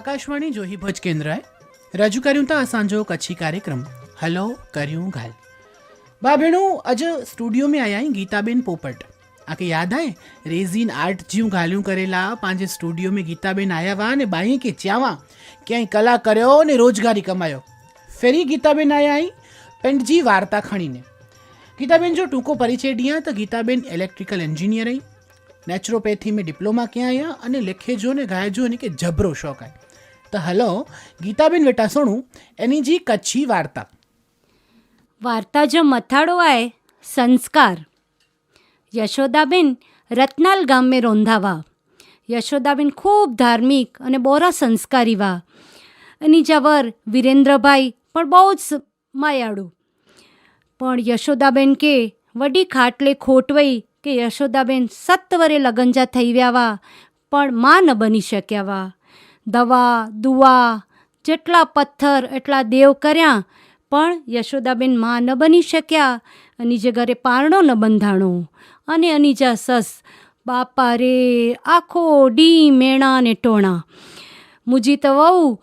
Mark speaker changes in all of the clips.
Speaker 1: આકાશવાણી જોહી ભુજ કેન્દ્રએ રજૂ કર્યું તા સાંજો કચ્છી કાર્યક્રમ, હલો કર્યું ઘાલ બા भेणो અજ સ્ટુડિયો में आया आई ગીતાબેન પોપટ. આકે યાદ આય? રેઝિન આર્ટ જ્યું ગાલ્યું કરેલા, પાંજે સ્ટુડિયો મેં ગીતાબેન આયા વા ને બાઈએ કે ચ્યાવા ક્યાંય કલા કર્યો ને રોજગારી કમાયો? ફેરી ગીતાબેન આયા આઈ પેન્ટજી વાર્તા ખણીને. ગીતાબેન जो ટૂંકો પરિચય ડિયા તો ગીતાબેન ઇલેક્ટ્રિકલ એન્જિનિયર રહી નેચરોપેથી મેં ડિપ્લોમા ક્યાં આવ્યા અને લેખેજો ને ગાયજો એને કે જબરો શોખ આવ્યો તો હલો, ગીતાબેન બેટા સોણું, એની જી કચ્છી વાર્તા.
Speaker 2: વાર્તા જો મથાળો આય, સંસ્કાર. યશોદાબેન રત્નાલ ગામે રોંધાવા. યશોદાબેન ખૂબ ધાર્મિક અને બોરા સંસ્કારી વા. એની જવર વિરેન્દ્રભાઈ પણ બહુ જ માયાળુ. પણ યશોદાબેન કે વડી ખાટલે ખોટવાઈ કે યશોદાબેન સત્વરે લગંજા થઈ વ્યાવા, પણ માં ન બની શક્યા વા. દવા દુવા જેટલા પથ્થર, એટલા દેવ કર્યા, પણ યશોદાબેન મા ન બની શક્યા. અને જે ઘરે પારણો ન બંધાણો. અને અનિજા સસ, બાપા રે, આખો ડી મેણા ને ટોણા. મુજી તો વહુ,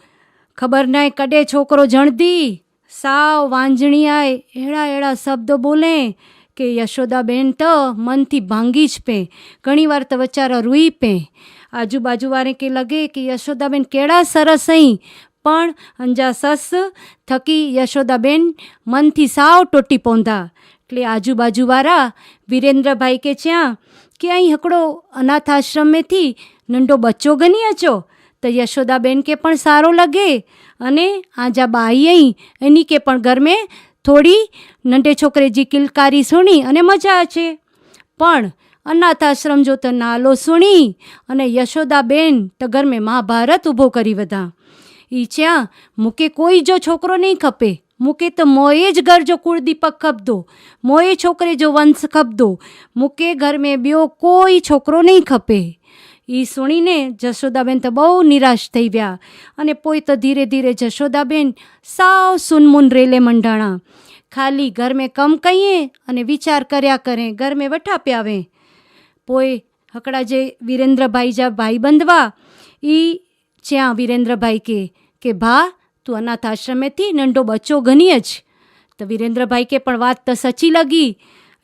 Speaker 2: ખબર નાય કડે છોકરો જણદી સાવ વાંજણી આય, એળા એળા શબ્દો બોલે. કે યશોદાબેન તો મનથી ભાંગી જ પે. ઘણીવાર તો વચારા રૂઈ પે. આજુબાજુવાળે કે લગે કે યશોદાબેન કેળા સરસ અહીં. પણ અંજા સસ થકી યશોદાબેન મનથી સાવ ટોટી પોંધા. એટલે આજુબાજુવાળા વિરેન્દ્રભાઈ કે ચ્યાં કે અહીં હકડો અનાથ આશ્રમેથી નંઢો બચ્ચો ગની અચો તો યશોદાબેન કે પણ સારો લગે. અને આજા બાઈ અહીં, એની કે પણ ઘર મેં થોડી? નંઢે છોકરે જી કિલકારી સુણી અને મજા છે. પણ અનાથ આશ્રમ જો તો નાલો સુણી અને યશોદાબેન તો મેં મહાભારત ઊભો કરી બધા એ ચ્યાં મૂકે કોઈ જો છોકરો નહીં ખપે, મૂકે તો મોએ જ ઘર જો કુળદીપક ખપદો, મોએ છોકરે જો વંશ ખપદો, મૂકે ઘર મેં બ્યો કોઈ છોકરો નહીં ખપે. ઈ સુણીને જશોદાબેન તો બહુ નિરાશ થઈ ગયા અને પોઈ તો ધીરે ધીરે જશોદાબેન સાવ સુનમુન રેલે મંડાણા. ખાલી ઘર મેં કમ કહીએ અને વિચાર કર્યા કરે ઘર મેં વઠા પ્યાવે. પોઈ હકડા જે વિરેન્દ્રભાઈ જા ભાઈ બંધવા એ જ્યાં વિરેન્દ્રભાઈ કે કે ભા, તું અનાથ આશ્રમેથી નંડો બચ્ચો ગની જ. તો વિરેન્દ્રભાઈ કે પણ વાત તો સચી લગી.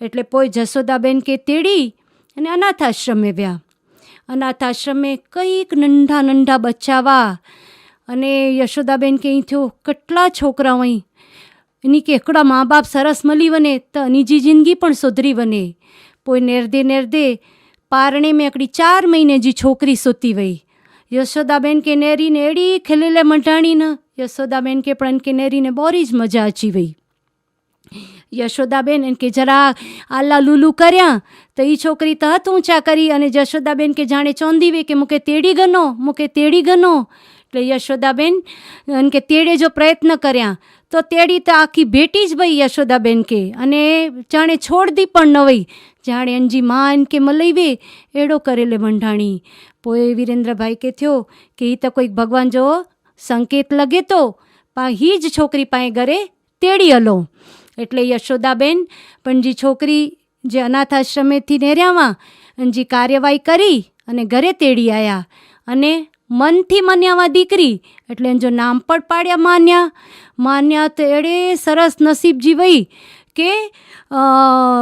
Speaker 2: એટલે પોઈ જશોદાબેન કે તેડી અને અનાથ આશ્રમે વ્યા. અનાથ આશ્રમે કંઈક નંઢા નંઢા બચ્ચાવા. અને યશોદાબેન કે અહીં થયો કેટલા છોકરાઓ અહીં? એની કે એકડા મા બાપ સરસ મળી વને, તો અનીજી જિંદગી પણ સુધરી વને. પોઈ નેરદે નેરદે, પારણે મેં એકડી ચાર મહિને જી છોકરી સૂતી વઈ. યશોદાબેન કે, નેરીને એડી ખેલેલે મંઢાણીને. યશોદાબેન કે, પણ કે નેરીને બોરી જ મજા અચી વઈ. યશોદાબેન એમ કે જરા આલ્લા લુલુ કર્યા, તો એ છોકરી તહત ઊંચા કરી, અને જશોદાબેન કે જાણે ચોંધી વે કે મૂકે તેડી ગનો, મૂકે તેડી ગનો. એટલે યશોદાબેન એમ કે તેડે જો પ્રયત્ન કર્યા, તો તેડી તો આખી ભેટી જ ભાઈ યશોદાબેન કે, અને જાણે છોડદી પણ ન વઈ. જાણે અંજી માં કે મલઈ વે એડો કરેલે મંડાણી પોએ વિરેન્દ્રભાઈ કે થયો કે એ તો કોઈક ભગવાન જો સંકેત લગે તો, પા હી જ છોકરી પાસે ઘરે તેડી હલો. એટલે યશોદાબેન, પણ જે છોકરી જે અનાથ આશ્રમેથી નેર્યામાં, અને જે કાર્યવાહી કરી અને ઘરે તેડી આવ્યા અને મનથી મન્યાવા દીકરી, એટલે જો નામ પણ પાડ્યા માન્યા. માન્યા તો એડે સરસ નસીબ જીવઈ કે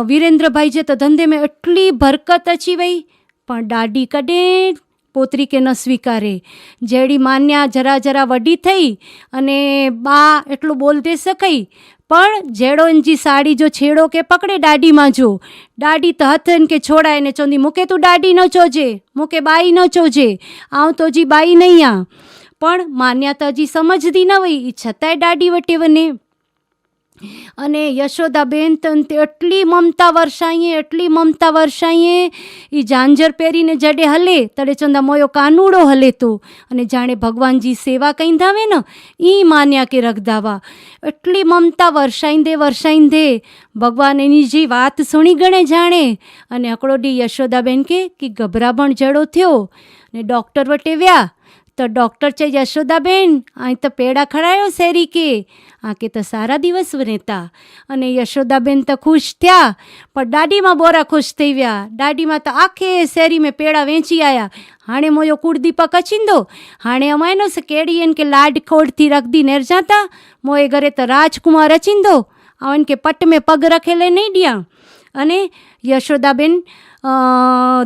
Speaker 2: વિરેન્દ્રભાઈ જે તો ધંધે મેં એટલી ભરકત અચી વઈ પણ દાડી કડે પોતરી કે ન સ્વીકારે. જેડી માન્યા જરા જરા વડી થઈ અને બા એટલું બોલતે શકાય પણ જેડોનજી સાડી જો છેડો કે પકડે દાડીમાં જો દાડી તો હથ એન કે છોડાય ને ચોંદી મૂકે તું દાડી ન ચોજે, મૂકે બાઈ ન ચોજે, આવ તો જી બાઈ નહીં આ. પણ માન્યા તો હજી સમજતી ન હોય ઈ છતાંય દાડી વટે વને અને યશોદાબેન તંતે એટલી મમતા વરસાઈએ, એટલી મમતા વરસાઈએ એ ઝાંઝર પહેરીને જડે હલે તડે ચંદા મોયો કાનુડો હલે તો. અને જાણે ભગવાનજી સેવા કંઈ ધાવે ને એ માન્યા કે રગદાવા. એટલી મમતા વર્ષાઈને વર્ષાઈને ભગવાન એની જે વાત સુણી ગણે જાણે. અને અકડોડી યશોદાબેન કે ગભરામણ જડો થયો. ને ડૉક્ટર વટે વ્યા તો ડૉક્ટર છે યશોદાબેન. અહીં તો પેડા ખડાયો શેરી કે આ કે તો સારા દિવસ રહેતા. અને યશોદાબેન તો ખુશ થયા. પણ દાડીમાં બોરા ખુશ થઈ ગયા. દાડીમાં તો આખે શેરી મેં પેડા વેચી આવ્યા હાણે મોયો કુળદીપક અચીંદો. હાણે અમાયનો સ કેડી એન કે લાડ ખોડથી રખદી નેર જાતા. મોએ ઘરે તો રાજકુમાર અચિંદો. આવન કે પટ મેં પગ રખેલે નહીં ડિયા. અને યશોદાબેન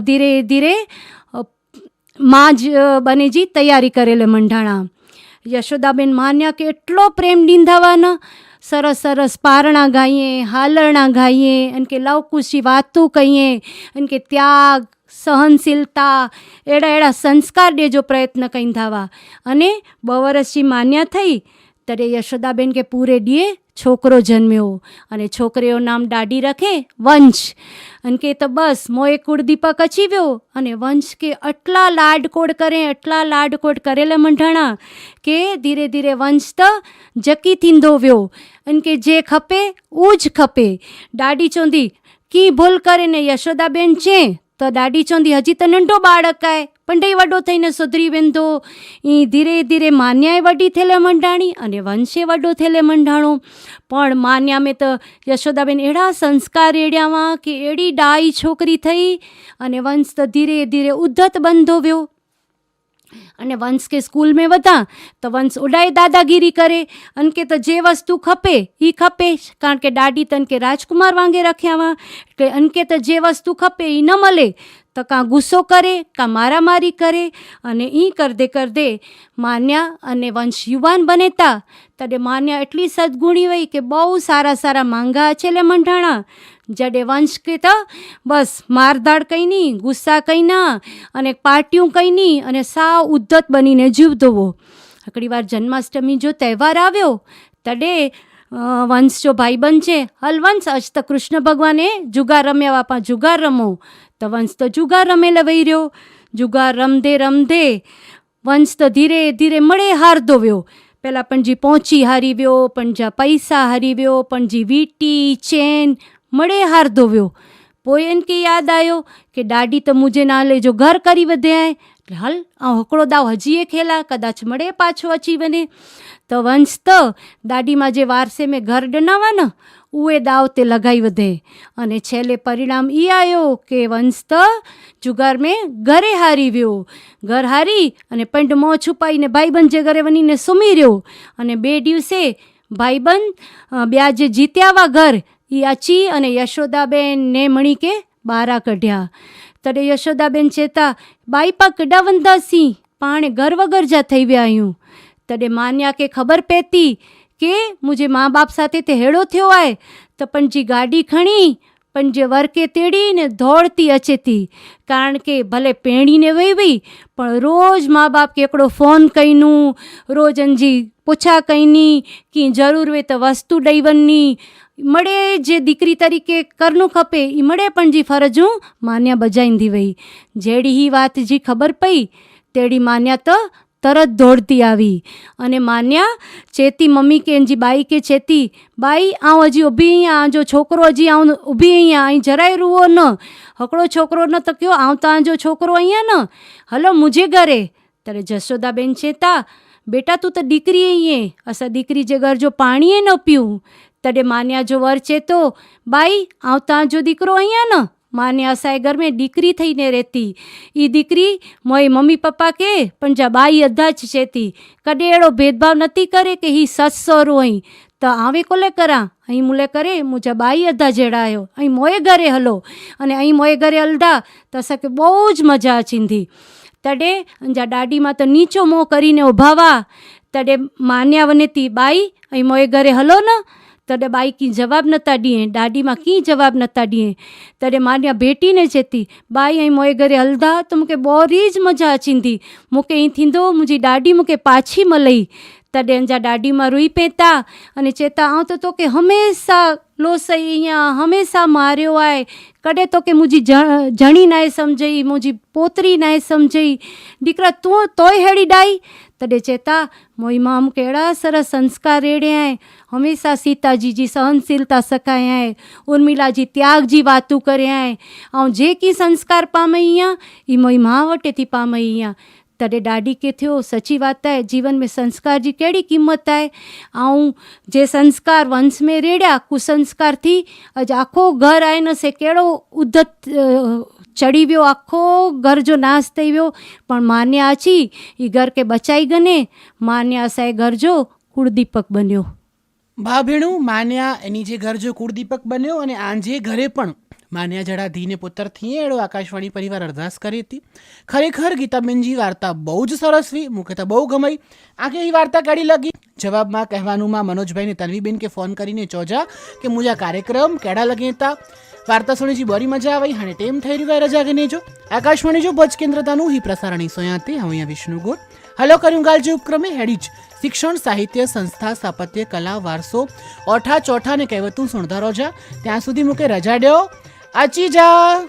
Speaker 2: ધીરે ધીરે માં જ બનેજી તૈયારી કરેલે મંઢાણા. યશોદાબેન માન્યા કે એટલો પ્રેમ ડીંધાવાના, સરસ સરસ પારણા ગાઈએ, હાલરણા ગાઈએ અને કે લવકુશી વાતું કહીએ અને કે ત્યાગ, સહનશીલતા, એડા એડા સંસ્કાર દેજો પ્રયત્ન કઈ ધાવા અને બવરસી માન્યા થઈ ત્યારે યશોદાબેન કે પૂરે ડીએ છોકરો જન્મ્યો અને છોકરીઓ નામ દાઢી રખે વંશ. અને કે તો બસ, મોએ કુળદીપક અચીવ્યો અને વંશ કે આટલા લાડકોડ કરે આટલા લાડકોડ કરેલા મંઢાણા કે ધીરે ધીરે વંશ તો જકી થીંદો વ્યો. અને કે જે ખપે ઉ જ ખપે. દાઢી ચોંધી, કી ભૂલ કરે ને યશોદાબેન છે તો દાઢી ચોંધી, હજી તો નંઢો બાળક આય પંડઈ વડો થઈને સુધરી વેંધો. એ ધીરે ધીરે માન્યાએ વડી થેલે મંડાણી અને વંશે વડો થેલે મંડાણો. પણ માન્યા મેં તો યશોદાબેન એડા સંસ્કાર એડ્યામાં કે એડી ડાઈ છોકરી થઈ અને વંશ તો ધીરે ધીરે ઉદ્ધત બંધો વ્યો. અને વંશ કે સ્કૂલ में વધા તો વંશ ઉડાય દાદાગીરી કરે, અને કે તો જે વસ્તુ ખપે એ ખપે, કારણ કે દાડી તન કે રાજકુમાર વાંગે રખ્યાવા કે અન કે તો જે વસ્તુ ખપે એ ન મળે, તો કાં ગુસ્સો કરે, કાં મારામારી કરે, અને એ કરદે કરદે માન્યા અને વંશ યુવાન બનેતા. તડે માન્યા એટલી સદગુણી હોય કે બહુ સારા સારા માંગા છેલે મંઢાણા જડે વંશ કે તો બસ મારધાડ કંઈ નહીં ગુસ્સા કંઈ ના અને પાટિયું કંઈ નહીં અને સાવ ઉદ્ધત બનીને જીવતોવો આકડી વાર જન્માષ્ટમી જો તહેવાર આવ્યો, તડે વંશ જો ભાઈબંધ છે, હલ વંશ, અજ તો કૃષ્ણ ભગવાને જુગાર રમ્યા બાપા જુગાર રમો. તો વંશ તો જુગાર રમેલે વહી રહ્યો. જુગાર રમદે રમદે વંશ તો ધીરે ધીરે મળે હાર વ્યો પહેલાં પણજી પહોંચી હારી વ્યો પણજા પૈસા હારી વ્યો પણજી વીટી, ચેન મળે હાર ધોવ્યો. પોઈ એને કે યાદ આવ્યો કે ડાડી તો મુજે ના લેજો ઘર કરી વધે આય. એટલે હલ, આ હકડો દાવ હજીએ ખેલા, કદાચ મળે પાછો અચી બને તો વંશ તો દાડીમાં જે વારસે મેં ઘર ડનાવા ને ઉએ દાવ તે લગાઈ વધે. અને છેલ્લે પરિણામ એ આવ્યો કે વંશ તો, જુગાર મેં ઘરે હારી વ્યો. ઘર હારી અને પંડ મોં છુપાઈને ભાઈબંધ જે ઘરે વનીને સુમી રહ્યો. અને બે દિવસે ભાઈબંધ બ્યાજે જીત્યાવા ઘર. અચી અને યશોદાબેન ને મણી કે બારા કઢ્યા. તડે યશોદાબેન ચેતા, બાઈપા પા સિંહ, પાણે ઘર વગર જા થઈ વ્યા આયું તડે માન્યા કે ખબર પેતી કે મુજે મા બાપ સાથે તે હેડો થયો આય. તો પણજી ગાડી ખણી, પણ જે વર્કે તેડીને દોડતી અચેતી. કારણ કે ભલે પેણીને વહી વઈ પણ રોજ મા બાપ કેકડો ફોન કહીનું રોજ અંજી પૂછા કહીની કી જરૂર હોય તો વસ્તુ ડઈવનની? મળે જે દીકરી તરીકે કરનું ખપે એ મળે પણ જી ફરજું માન્યા બજાઈંદી વહી. જેડી હી વાત જી ખબર પઈ, તેડી માન્યા તો તરત દોડતી આવી. અને માન્યા, ચેતી મમ્મી કે એનજી બાઈ કે ચેતી, બાઈ આઉં હજી ઊભી અહીંયા જો છોકરો હજી આઉં ઊભી અહીંયા, અહીં જરાય રૂવો ન. હકડો છોકરો ન તો કયો આવતા જો છોકરો અહીંયા ન? હલો, મુજે ઘરે. ત્યારે જશોદાબેન ચેતા. બેટા, તું તો દીકરી અહીંયા અસા દીકરી જે ઘર જો પાણીએ ન પીવું. તડે માન્યા જો વરચે તો, બાઈ આવતા જો દીકરો અહીંયા ન. માન્યા ઘર મેં દીકરી થઈને રહેતી. એ દીકરી મોય મમ્મી પપ્પા કે, પણ જા બાઈ અધા જ છેતી. કદે એડો ભેદભાવ નથી કરે કે હી સસરો હોય. તો આવે કોલે કરા? અહીં મુલે કરે? મુજા બાઈ અધા જેડાયો અહીં મોએ ઘરે હલો. અને અહીં મોએ ઘરે હલદા તો સકે બહુ જ મજા ચીંધી તડે અંજા દાડીમાં તો નીચો મોં કરીને ઉભાવા તડે માન્યા વનેતી, બાઈ, અહીં મોએ ઘરે હલો ન. तॾहिं ॿाई की जवाबु नथा ॾिए ॾाॾी मां कीअं जवाबु नथा ॾिए तॾहिं मां अॻियां बेटी ने चए थी ॿाई ऐं मोए घरे हलंदा त मूंखे ॿोरी ज मज़ा अचींदी मूंखे ईअं थींदो मुंहिंजी ॾाॾी मूंखे पाछी मलई तॾहिं जा ॾाॾी मां रुई पए था अने चए था आउं त तोखे हमेशह લો સૈયા હमेशा मारियो आहे कॾहिं तोखे मुंहिंजी जणी नाहे सम्झई मुंहिंजी पोतरी नाहे सम्झई दीकरा तूं तोई अहिड़ी डाई तॾहिं चेता मोई मां मूंखे अहिड़ा सरस संस्कार अहिड़िया आहे हमेशह सीता जी जी सहनशीलता सिखाया आहे उर्मिला जी त्याग जी वातूं करिया आहे ऐं जेकी संस्कार पामई आहे ई मोई मां वटि थी पामई आहे तॾहिं ॾाढी के थियो सची बात आहे जीवन में संस्कार जी कहिड़ी क़ीमत आहे ऐं जे संस्कार वंश में रेड़िया कुसंस्कार थी अॼु आखो घरु आहे न से कहिड़ो उदत चढ़ी वियो आखो घर जो नाश थी वियो पण मान्या अची हीअ घर खे बचाई गने मान्या असांजे घर जो कुड़दीपक बनियो
Speaker 1: भाउ भेणूं मान्या इन्ही जे घर जो कुड़दीपक बनियो અને આંજે ઘરે પણ માન્યા જડા ધીને પુત્ર થિયેડો આકાશવાણી પરિવાર અરદાસ કરી હતી. ખરેખર ગીતાબેનજી વાર્તા બહુ જ સરસ હતી મુકે તો બહુ ગમાઈ. આખી એ વાર્તા કાઢી લગી? જવાબમાં કહેવાનુંમાં મનોજભાઈને તન્વીબેન કે ફોન કરીને ચોજા કે મુજા કાર્યક્રમ કેડા લગી હતા વાર્તા સુણીજી બરી મજા આવી, હાણે ટેમ થઈ રહ્યું રજા ગને જો? આકાશવાણી જો ભજ કેન્દ્રતાનું હિ પ્રસારણી સોયાતે હવે અહીંયા વિષ્ણુગોર હલો કર્યું ગાલજી ઉપક્રમે હેડીજ શિક્ષણ, સાહિત્ય, સંસ્થા, સ્થાપત્ય, કલા, વારસો, ઓઠા ચોઠા ને કહેવતું સુણતા રોજા ત્યાં સુધી મૂકે રજા ડ્યો. આચી જા